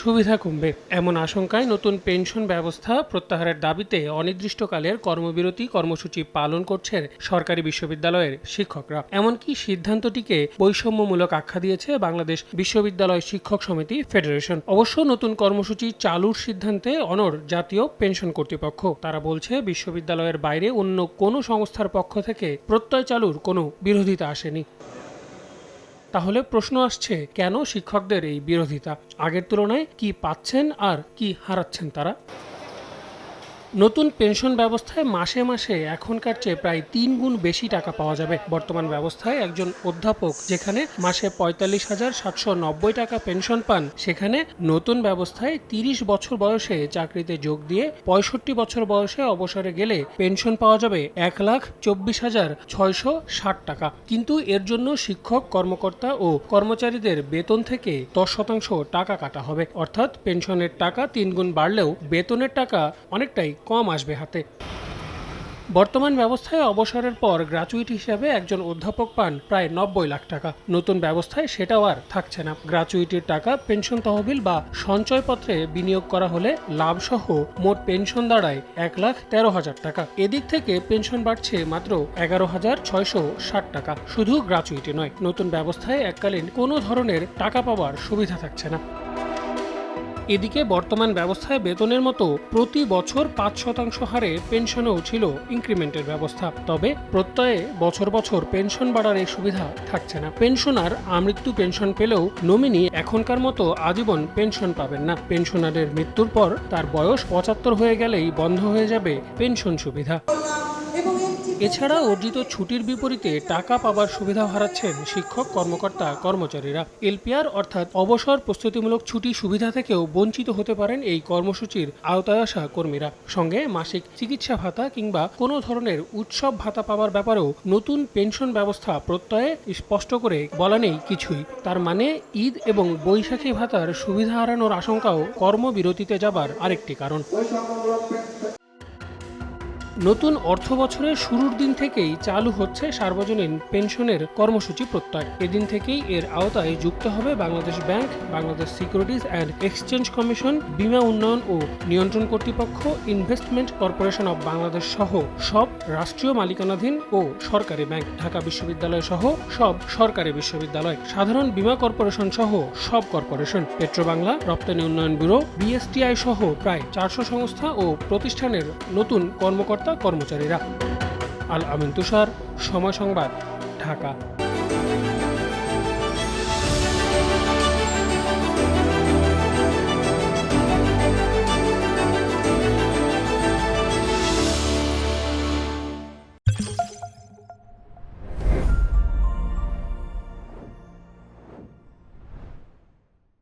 সুবিধা কমবে। এমন আশঙ্কায় নতুন পেনশন ব্যবস্থা প্রত্যাহারের দাবিতে অনির্দিষ্টকালের কর্মবিরতি কর্মসূচি পালন করছেন সরকারি বিশ্ববিদ্যালয়ের শিক্ষকরা। এমনকি সিদ্ধান্তটিকে বৈষম্যমূলক আখ্যা দিয়েছে বাংলাদেশ বিশ্ববিদ্যালয় শিক্ষক সমিতি ফেডারেশন। অবশ্য নতুন কর্মসূচি চালুর সিদ্ধান্তে অনড় জাতীয় পেনশন কর্তৃপক্ষ। তারা বলছে, বিশ্ববিদ্যালয়ের বাইরে অন্য কোনো সংস্থার পক্ষ থেকে প্রত্যয় চালুর কোনো বিরোধিতা আসেনি। তাহলে প্রশ্ন আসছে, কেন শিক্ষকদের এই বিরোধিতা? আগের তুলনায় কি পাচ্ছেন আর কি হারাচ্ছেন তারা? নতুন পেনশন ব্যবস্থায় মাসে মাসে এখনকার চেয়ে প্রায় তিন গুণ বেশি টাকা পাওয়া যাবে। বর্তমান ব্যবস্থায় একজন অধ্যাপক যেখানে মাসে পঁয়তাল্লিশ হাজার সাতশো নব্বই টাকা পেনশন পান, সেখানে নতুন ব্যবস্থায় তিরিশ বছর বয়সে চাকরিতে যোগ দিয়ে পঁয়ষট্টি বছর বয়সে অবসরে গেলে পেনশন পাওয়া যাবে এক লাখ চব্বিশ হাজার ছয়শো ষাট টাকা। কিন্তু এর জন্য শিক্ষক, কর্মকর্তা ও কর্মচারীদের বেতন থেকে দশ শতাংশ টাকা কাটা হবে। অর্থাৎ পেনশনের টাকা তিন গুণ বাড়লেও বেতনের টাকা অনেকটাই কম আসবে হাতে। বর্তমান ব্যবস্থায় অবসরের পর গ্র্যাচুইট হিসাবে একজন অধ্যাপক পান প্রায় নব্বই লাখ টাকা। নতুন ব্যবস্থায় সেটাও আর থাকছে না। গ্রাচুইটির টাকা, পেনশন তহবিল বা সঞ্চয়পত্রে বিনিয়োগ করা হলে লাভসহ মোট পেনশন দাঁড়ায় এক লাখ তেরো হাজার টাকা। এদিক থেকে পেনশন বাড়ছে মাত্র এগারো হাজার ছয়শো ষাট টাকা। শুধু গ্র্যাচুইটি নয়, নতুন ব্যবস্থায় এককালীন কোনো ধরনের টাকা পাওয়ার সুবিধা থাকছে না। এদিকে বর্তমান ব্যবস্থায় বেতনের মতো প্রতি বছর পাঁচ শতাংশ হারে পেনশনেও ছিল ইনক্রিমেন্টের ব্যবস্থা। তবে প্রত্যয়ে বছর বছর পেনশন বাড়ার এই সুবিধা থাকছে না। পেনশনার আমৃত্যু পেনশন পেলেও নমিনি এখনকার মতো আজীবন পেনশন পাবেন না। পেনশনারের মৃত্যুর পর তার বয়স পঁচাত্তর হয়ে গেলেই বন্ধ হয়ে যাবে পেনশন সুবিধা। এছাড়া অর্জিত ছুটির বিপরীতে টাকা পাবার সুবিধা হারাচ্ছেন শিক্ষক, কর্মকর্তা, কর্মচারীরা। এলপিআর অর্থাৎ অবসর প্রস্তুতিমূলক ছুটি সুবিধা থেকেও বঞ্চিত হতে পারেন এই কর্মসূচির আওতায় আসা কর্মীরা। সঙ্গে মাসিক চিকিৎসা ভাতা কিংবা কোনো ধরনের উৎসব ভাতা পাওয়ার ব্যাপারেও নতুন পেনশন ব্যবস্থা প্রত্যয়ে স্পষ্ট করে বলা নেই কিছুই। তার মানে ঈদ এবং বৈশাখী ভাতার সুবিধা হারানোর আশঙ্কাও কর্মবিরতিতে যাবার আরেকটি কারণ। নতুন অর্থ বছরের শুরুর দিন থেকেই চালু হচ্ছে সার্বজনীন পেনশনের কর্মসূচি প্রত্যয়। এদিন থেকেই এর আওতায় যুক্ত হবে Bangladesh Bank, Bangladesh Securities and Exchange Commission, বীমা উন্নয়ন ও নিয়ন্ত্রণ কর্তৃপক্ষ, ইনভেস্টমেন্ট কর্পোরেশন অব বাংলাদেশ সহ সব রাষ্ট্রীয় মালিকানাধীন ও সরকারি ব্যাংক, ঢাকা বিশ্ববিদ্যালয় সহ সব সরকারি বিশ্ববিদ্যালয়, সাধারণ বীমা কর্পোরেশন সহ সব কর্পোরেশন, পেট্রোবাংলা, রপ্তানি উন্নয়ন ব্যুরো, বিএসটিআই সহ প্রায় চারশো সংস্থা ও প্রতিষ্ঠানের নতুন কর্মকর্তা কর্মচারীরা আল আমিন তুষার সময় সংবাদ ঢাকা।